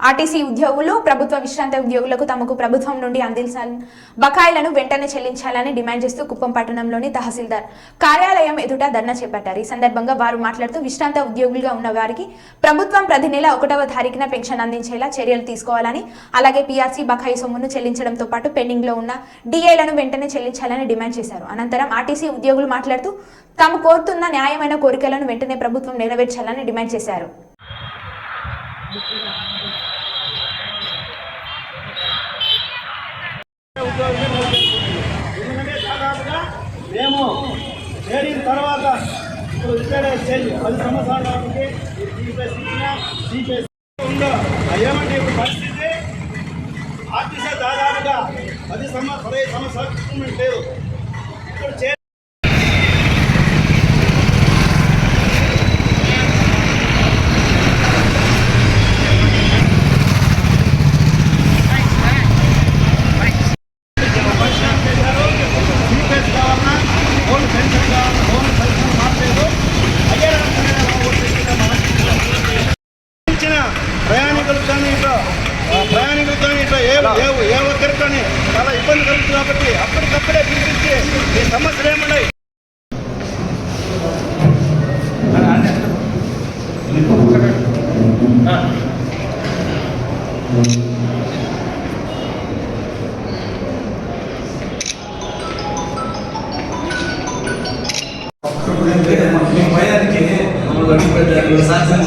RTC ఉద్యోగులు ప్రభుత్వ విశ్రాంత ఉద్యోగులకు తమకు ప్రభుత్వం నుండి అందించాలని బకాయిలను వెంటనే చెల్లించాలని డిమాండ్ చేస్తూ కుప్పం పట్టణంలోని తహసీల్దార్ కార్యాలయం ఎదుట ధర్నా చేపట్టారు. ఈ సందర్భంగా వారు మాట్లాడుతూ విశ్రాంత ఉద్యోగులుగా ఉన్న వారికి ప్రభుత్వం ప్రతి నెల ఒకటవ తారీఖున పెన్షన్ అందించేలా చర్యలు తీసుకోవాలని అలాగే పీఆర్సీ బకాయి సొమ్మును చెల్లించడంతో పాటు పెండింగ్లో ఉన్న డిఏలను వెంటనే చెల్లించాలని డిమాండ్ చేశారు. అనంతరం ఆర్టీసీ ఉద్యోగులు మాట్లాడుతూ తాము కోరుతున్న న్యాయమైన కోరికలను వెంటనే ప్రభుత్వం నెరవేర్చాలని డిమాండ్ చేశారు. ఇప్పుడు రిటైర్ స్టేజ్ పది సంవత్సరాల కాబట్టి ఉందో? ఏమంటే ఇప్పుడు పరిస్థితి? ఆర్టీసీ దాదాపుగా పది సంవత్సరం పదహైదు సంవత్సరాల లేదు. ఇప్పుడు ఇట్లా ఏ ఏ కానీ చాలా ఇబ్బంది కలుగుతుంది కాబట్టి అప్పటికప్పుడే పిలిపించి ఈ సమస్యలు ఏమన్నాయి? భయానికి మమ్మల్ని అడిగిపెట్టారు సాక్ష్యం